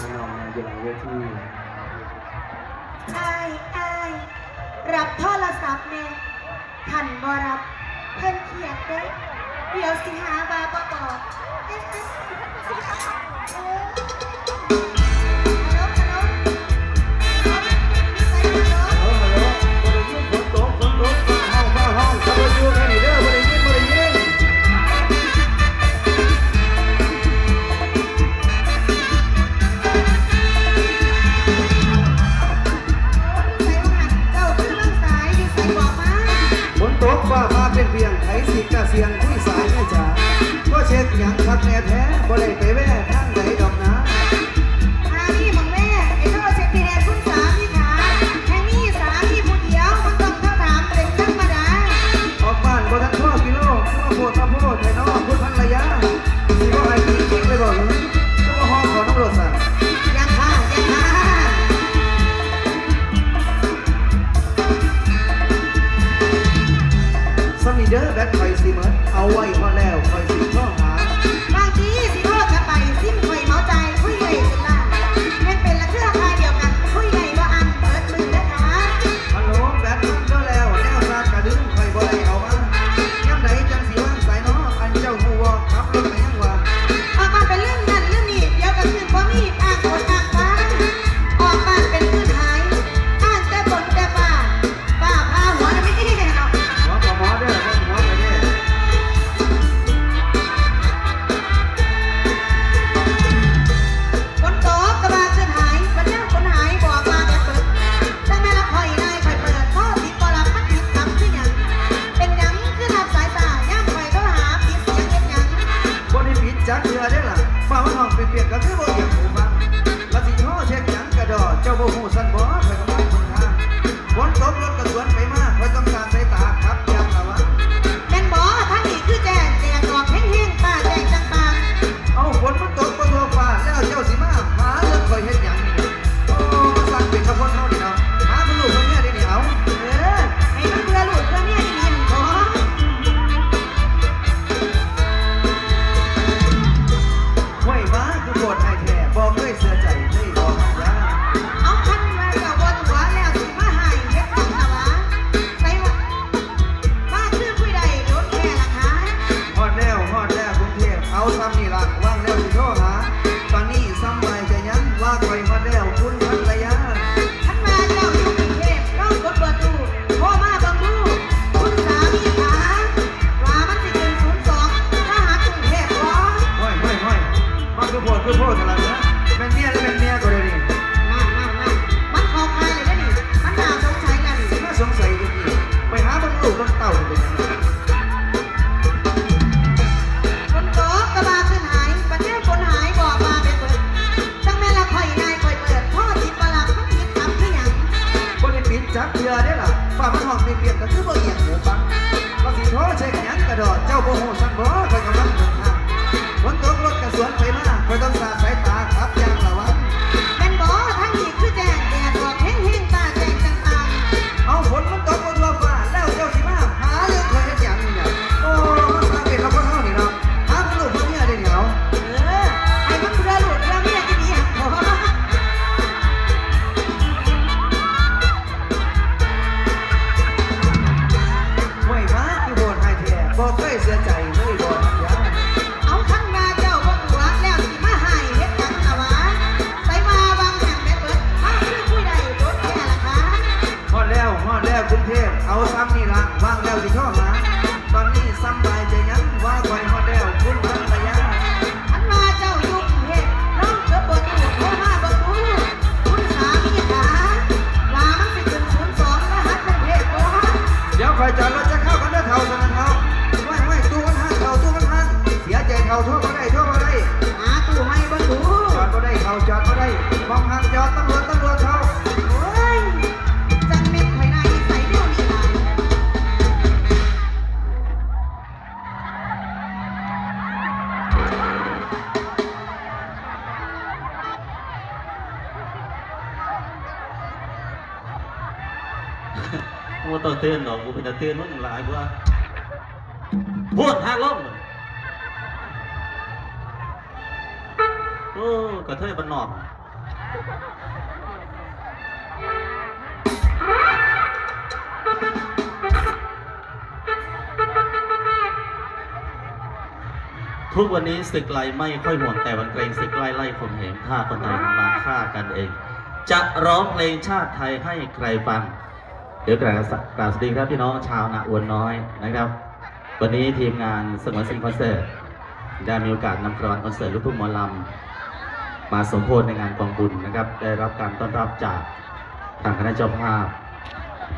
น้องๆอย่หลังเวทีอ้าอ้รับโทรศัพท์แม่ท่านบ่รับ เพิ่นเขียดเด้เดี๋ยวสิหาบาบ่บอกเอ๊ะเอ๊สิหาเอ เปลี่ยนก็คือว่า คือพดกันแล้นะเป็นเนียหรือเป็นเมียก็ได้นี่มันขอกครเลยได้นี่มันน่าสงสัยกันน่าสงสัยจริงๆไปหาบังลูกบังเต่าเป็นยคนโตกระบาขึ้นหายประเทศคนหายบอกมาเป็นเปิดจังแม่ละคอยนายคอยเปิดพ่อจิตประหลาดมันคิดทำคืออย่างคนที่ปิดจับเรือดหรอฝ่ามันหอกเปลี่ยนก็คือบ่เอียงหูฟังภาษีท้อเช็คยังกระโดดเจ้าโบโหสังบ่คอยกำลัง ฝนตกรถกระสวนไปมาคอยต้องสาสายตาครับ ตือนเรากกูเป็นตะตือนมึงหลายกว่าพวดทางลงโอ้กระเทยบันนอกทุกวันนี้ศึกไล่ไม่ค่อยห่วงแต่วันเกรงศึกไล่ไล่ข่มเหงท่าคนไทยมาฆ่ากันเอง จะร้องเพลงชาติไทยให้ใครฟัง เดี๋ยวกราบกราบสวัสดีครับพี่น้องชาวนาอวนน้อยนะครับ วันนี้ทีมงานสมรสิงคอนเสิร์ตได้มีโอกาสนำกรอนคอนเสิร์ตลูกทุ่งมอลำมาสมโพธในงานกองบุญนะครับ ได้รับการต้อนรับจากทางคณะเจ้าภาพ